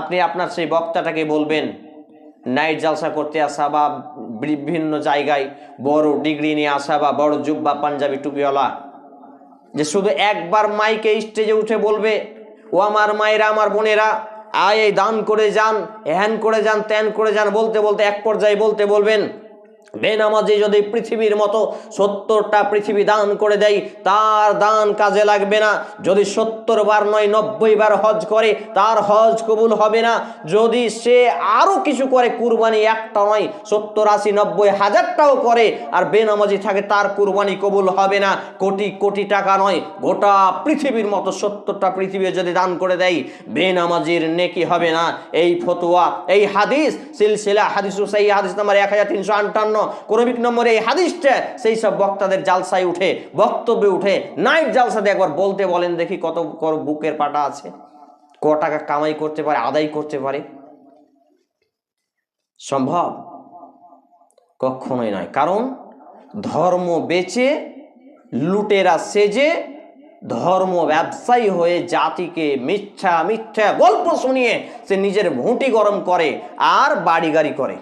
আপনি আপনার সেই বক্তাটাকে বলবেন, নাইট জালসা করতে আসা বা বিভিন্ন জায়গায় বড় ডিগ্রি নিয়ে আসা বা বড় জুব্বা পাঞ্জাবি টুপিওয়ালা, যে শুধু একবার মাইকে স্টেজে উঠে বলবে, ও আমার মায়েরা, আমার বোনেরা, আয়, এই দান করে যান হ্যান করে যান ত্যান করে যান বলতে বলতে এক পর্যায়ে বলতে বলবেন বেনামাজি যদি পৃথিবীর মতো সত্তরটা পৃথিবী দান করে দেয়, তার দান কাজে লাগবে না। যদি সত্তর বার নয়, নব্বই বার হজ করে, তার হজ কবুল হবে না। যদি সে আরও কিছু করে, কুরবানি একটা নয়, সত্তর, আশি, নব্বই হাজারটাও করে, আর বেনামাজি থাকে, তার কুরবানি কবুল হবে না। কোটি কোটি টাকা নয়, গোটা পৃথিবীর মতো সত্তরটা পৃথিবী যদি দান করে দেয়, বেনামাজির নেকি হবে না। এই ফতুয়া, এই হাদিস, সিলসিলা, হাদিস সেই হাদিস নাম্বার এক হাজার তিনশো আটান্ন। ক্রমিক নম্বরে এই হাদিসটা, সেই সব বক্তাদের জালসায় উঠে, বক্তব্যে উঠে, নাইট জালসাতে একবার বলতে বলেন দেখি কত বুকের পাটা আছে। ক টাকা কামাই করতে পারে, আদায় করতে পারে। সম্ভব? কখনোই নয়। কারণ ধর্ম বেচে, লুটেরা সেজে, ধর্ম ব্যবসায়ী হয়ে জাতিকে মিথ্যা মিথ্যা গল্প শুনিয়ে সে নিজের ভুঁটি গরম করে আর বাড়ি গাড়ি করে।